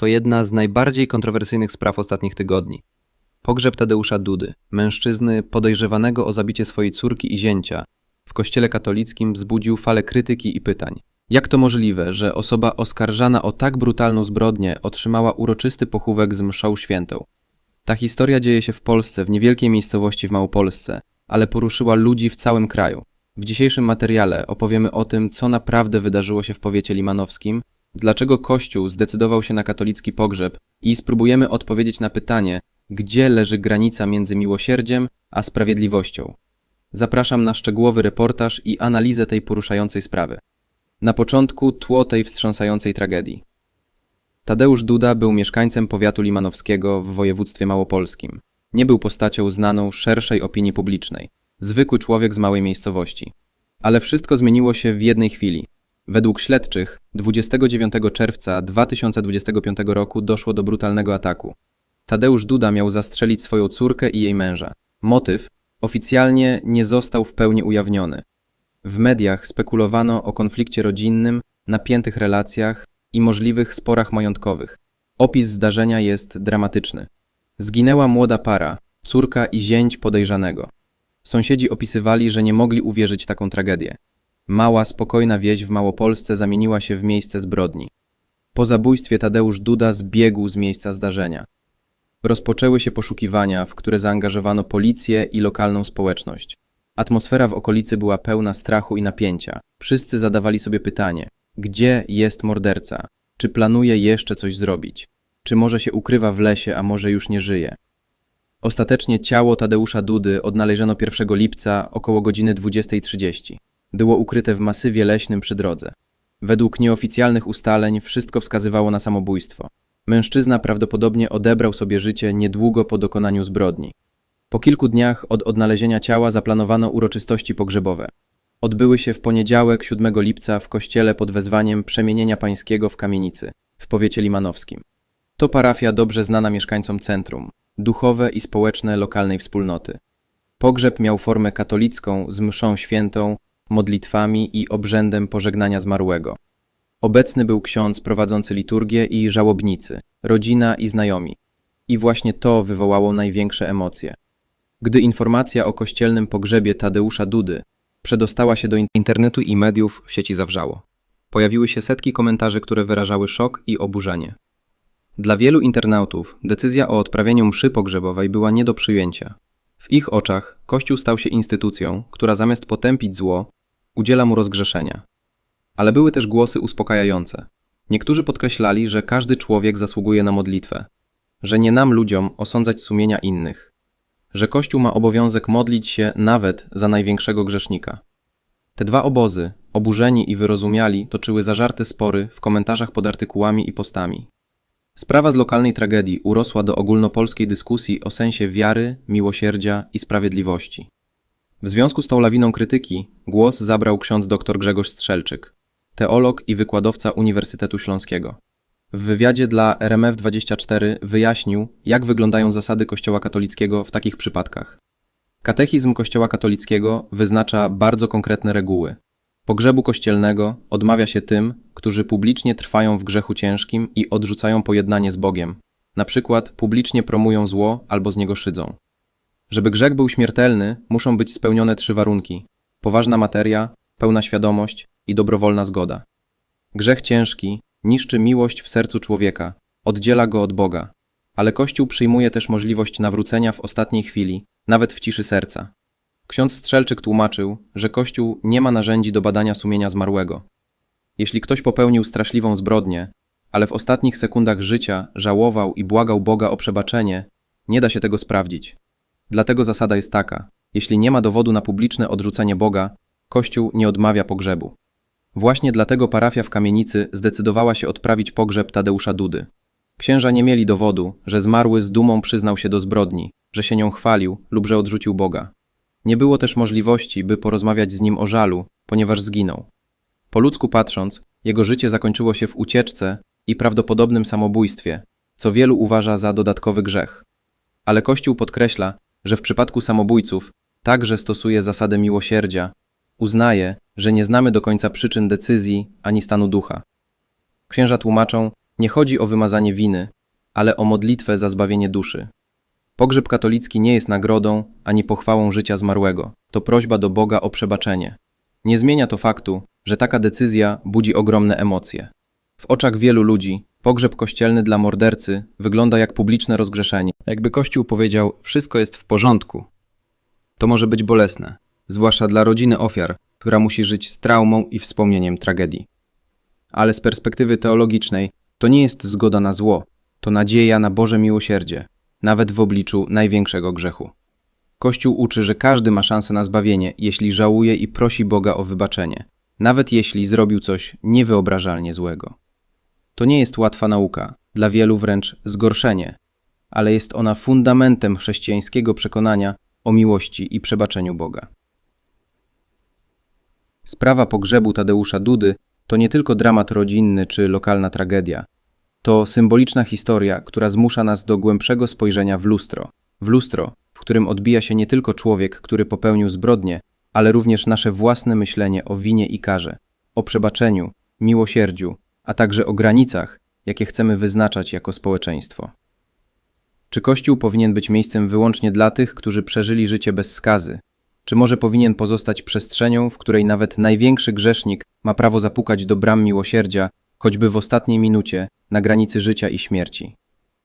to jedna z najbardziej kontrowersyjnych spraw ostatnich tygodni. Pogrzeb Tadeusza Dudy, mężczyzny podejrzewanego o zabicie swojej córki i zięcia, w kościele katolickim wzbudził falę krytyki i pytań. Jak to możliwe, że osoba oskarżana o tak brutalną zbrodnię otrzymała uroczysty pochówek z mszą świętą? Ta historia dzieje się w Polsce, w niewielkiej miejscowości w Małopolsce, ale poruszyła ludzi w całym kraju. W dzisiejszym materiale opowiemy o tym, co naprawdę wydarzyło się w powiecie limanowskim, dlaczego Kościół zdecydował się na katolicki pogrzeb i spróbujemy odpowiedzieć na pytanie, gdzie leży granica między miłosierdziem a sprawiedliwością. Zapraszam na szczegółowy reportaż i analizę tej poruszającej sprawy. Na początku tło tej wstrząsającej tragedii. Tadeusz Duda był mieszkańcem powiatu limanowskiego w województwie małopolskim. Nie był postacią znaną szerszej opinii publicznej. Zwykły człowiek z małej miejscowości. Ale wszystko zmieniło się w jednej chwili. Według śledczych 29 czerwca 2025 roku doszło do brutalnego ataku. Tadeusz Duda miał zastrzelić swoją córkę i jej męża. Motyw oficjalnie nie został w pełni ujawniony. W mediach spekulowano o konflikcie rodzinnym, napiętych relacjach i możliwych sporach majątkowych. Opis zdarzenia jest dramatyczny. Zginęła młoda para, córka i zięć podejrzanego. Sąsiedzi opisywali, że nie mogli uwierzyć taką tragedię. Mała, spokojna wieś w Małopolsce zamieniła się w miejsce zbrodni. Po zabójstwie Tadeusz Duda zbiegł z miejsca zdarzenia. Rozpoczęły się poszukiwania, w które zaangażowano policję i lokalną społeczność. Atmosfera w okolicy była pełna strachu i napięcia. Wszyscy zadawali sobie pytanie: gdzie jest morderca? Czy planuje jeszcze coś zrobić? Czy może się ukrywa w lesie, a może już nie żyje? Ostatecznie ciało Tadeusza Dudy odnaleziono 1 lipca około godziny 20.30. Było ukryte w masywie leśnym przy drodze. Według nieoficjalnych ustaleń wszystko wskazywało na samobójstwo. Mężczyzna prawdopodobnie odebrał sobie życie niedługo po dokonaniu zbrodni. Po kilku dniach od odnalezienia ciała zaplanowano uroczystości pogrzebowe. Odbyły się w poniedziałek 7 lipca w kościele pod wezwaniem Przemienienia Pańskiego w Kamienicy, w powiecie limanowskim. To parafia dobrze znana mieszkańcom centrum, duchowe i społeczne lokalnej wspólnoty. Pogrzeb miał formę katolicką z mszą świętą, modlitwami i obrzędem pożegnania zmarłego. Obecny był ksiądz prowadzący liturgię i żałobnicy, rodzina i znajomi. I właśnie to wywołało największe emocje. Gdy informacja o kościelnym pogrzebie Tadeusza Dudy przedostała się do internetu i mediów, w sieci zawrzało. Pojawiły się setki komentarzy, które wyrażały szok i oburzenie. Dla wielu internautów decyzja o odprawieniu mszy pogrzebowej była nie do przyjęcia. W ich oczach Kościół stał się instytucją, która zamiast potępić zło, udziela mu rozgrzeszenia. Ale były też głosy uspokajające. Niektórzy podkreślali, że każdy człowiek zasługuje na modlitwę, że nie nam ludziom osądzać sumienia innych, że Kościół ma obowiązek modlić się nawet za największego grzesznika. Te dwa obozy, oburzeni i wyrozumiali, toczyły zażarte spory w komentarzach pod artykułami i postami. Sprawa z lokalnej tragedii urosła do ogólnopolskiej dyskusji o sensie wiary, miłosierdzia i sprawiedliwości. W związku z tą lawiną krytyki głos zabrał ksiądz dr Grzegorz Strzelczyk, teolog i wykładowca Uniwersytetu Śląskiego. W wywiadzie dla RMF24 wyjaśnił, jak wyglądają zasady Kościoła katolickiego w takich przypadkach. Katechizm Kościoła katolickiego wyznacza bardzo konkretne reguły. Pogrzebu kościelnego odmawia się tym, którzy publicznie trwają w grzechu ciężkim i odrzucają pojednanie z Bogiem, na przykład publicznie promują zło albo z niego szydzą. Żeby grzech był śmiertelny, muszą być spełnione trzy warunki: poważna materia, pełna świadomość i dobrowolna zgoda. Grzech ciężki niszczy miłość w sercu człowieka, oddziela go od Boga, ale Kościół przyjmuje też możliwość nawrócenia w ostatniej chwili, nawet w ciszy serca. Ksiądz Strzelczyk tłumaczył, że Kościół nie ma narzędzi do badania sumienia zmarłego. Jeśli ktoś popełnił straszliwą zbrodnię, ale w ostatnich sekundach życia żałował i błagał Boga o przebaczenie, nie da się tego sprawdzić. Dlatego zasada jest taka: jeśli nie ma dowodu na publiczne odrzucenie Boga, Kościół nie odmawia pogrzebu. Właśnie dlatego parafia w kamienicy zdecydowała się odprawić pogrzeb Tadeusza Dudy. Księża nie mieli dowodu, że zmarły z dumą przyznał się do zbrodni, że się nią chwalił lub że odrzucił Boga. Nie było też możliwości, by porozmawiać z nim o żalu, ponieważ zginął. Po ludzku patrząc, jego życie zakończyło się w ucieczce i prawdopodobnym samobójstwie, co wielu uważa za dodatkowy grzech. Ale Kościół podkreśla, że w przypadku samobójców także stosuje zasadę miłosierdzia, uznaje, że nie znamy do końca przyczyn decyzji ani stanu ducha. Księża tłumaczą, Nie chodzi o wymazanie winy, ale o modlitwę za zbawienie duszy. Pogrzeb katolicki nie jest nagrodą ani pochwałą życia zmarłego. To prośba do Boga o przebaczenie. Nie zmienia to faktu, że taka decyzja budzi ogromne emocje. W oczach wielu ludzi pogrzeb kościelny dla mordercy wygląda jak publiczne rozgrzeszenie. Jakby Kościół powiedział: Wszystko jest w porządku. To może być bolesne, zwłaszcza dla rodziny ofiar, która musi żyć z traumą i wspomnieniem tragedii. Ale z perspektywy teologicznej to nie jest zgoda na zło, to nadzieja na Boże miłosierdzie, nawet w obliczu największego grzechu. Kościół uczy, że każdy ma szansę na zbawienie, jeśli żałuje i prosi Boga o wybaczenie, nawet jeśli zrobił coś niewyobrażalnie złego. To nie jest łatwa nauka, dla wielu wręcz zgorszenie, ale jest ona fundamentem chrześcijańskiego przekonania o miłości i przebaczeniu Boga. Sprawa pogrzebu Tadeusza Dudy to nie tylko dramat rodzinny czy lokalna tragedia. To symboliczna historia, która zmusza nas do głębszego spojrzenia w lustro. W lustro, w którym odbija się nie tylko człowiek, który popełnił zbrodnie, ale również nasze własne myślenie o winie i karze, o przebaczeniu, miłosierdziu, a także o granicach, jakie chcemy wyznaczać jako społeczeństwo. Czy Kościół powinien być miejscem wyłącznie dla tych, którzy przeżyli życie bez skazy? Czy może powinien pozostać przestrzenią, w której nawet największy grzesznik ma prawo zapukać do bram miłosierdzia, choćby w ostatniej minucie, na granicy życia i śmierci?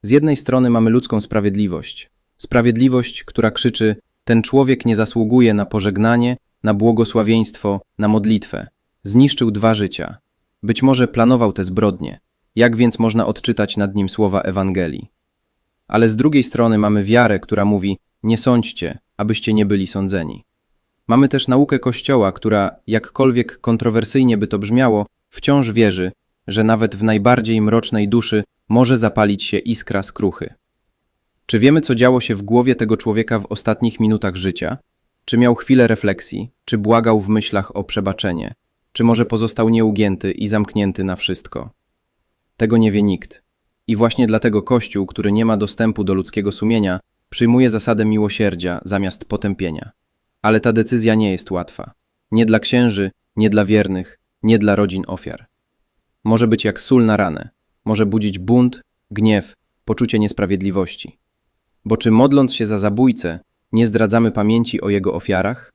Z jednej strony mamy ludzką sprawiedliwość. Sprawiedliwość, która krzyczy: Ten człowiek nie zasługuje na pożegnanie, na błogosławieństwo, na modlitwę. Zniszczył dwa życia. Być może planował te zbrodnie. Jak więc można odczytać nad nim słowa Ewangelii? Ale z drugiej strony mamy wiarę, która mówi: Nie sądźcie, abyście nie byli sądzeni. Mamy też naukę Kościoła, która, jakkolwiek kontrowersyjnie by to brzmiało, wciąż wierzy, że nawet w najbardziej mrocznej duszy może zapalić się iskra skruchy. Czy wiemy, co działo się w głowie tego człowieka w ostatnich minutach życia? Czy miał chwilę refleksji? Czy błagał w myślach o przebaczenie? Czy może pozostał nieugięty i zamknięty na wszystko? Tego nie wie nikt. I właśnie dlatego Kościół, który nie ma dostępu do ludzkiego sumienia, przyjmuje zasadę miłosierdzia zamiast potępienia. Ale ta decyzja nie jest łatwa. Nie dla księży, nie dla wiernych, nie dla rodzin ofiar. Może być jak sól na ranę, może budzić bunt, gniew, poczucie niesprawiedliwości. Bo czy modląc się za zabójcę, nie zdradzamy pamięci o jego ofiarach?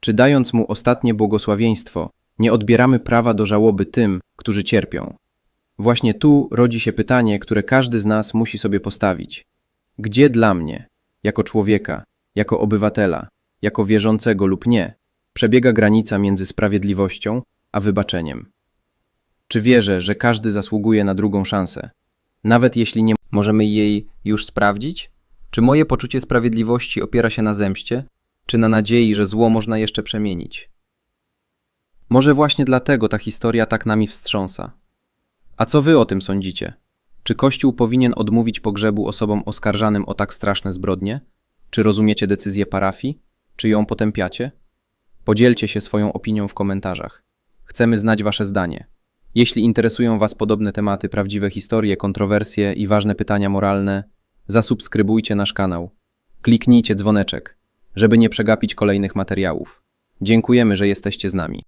Czy dając mu ostatnie błogosławieństwo, nie odbieramy prawa do żałoby tym, którzy cierpią? Właśnie tu rodzi się pytanie, które każdy z nas musi sobie postawić. Gdzie dla mnie, jako człowieka, jako obywatela, jako wierzącego lub nie, przebiega granica między sprawiedliwością a wybaczeniem? Czy wierzę, że każdy zasługuje na drugą szansę, nawet jeśli nie możemy jej już sprawdzić? Czy moje poczucie sprawiedliwości opiera się na zemście, czy na nadziei, że zło można jeszcze przemienić? Może właśnie dlatego ta historia tak nami wstrząsa. A co wy o tym sądzicie? Czy Kościół powinien odmówić pogrzebu osobom oskarżanym o tak straszne zbrodnie? Czy rozumiecie decyzję parafii? Czy ją potępiacie? Podzielcie się swoją opinią w komentarzach. Chcemy znać wasze zdanie. Jeśli interesują was podobne tematy, prawdziwe historie, kontrowersje i ważne pytania moralne, zasubskrybujcie nasz kanał. Kliknijcie dzwoneczek, żeby nie przegapić kolejnych materiałów. Dziękujemy, że jesteście z nami.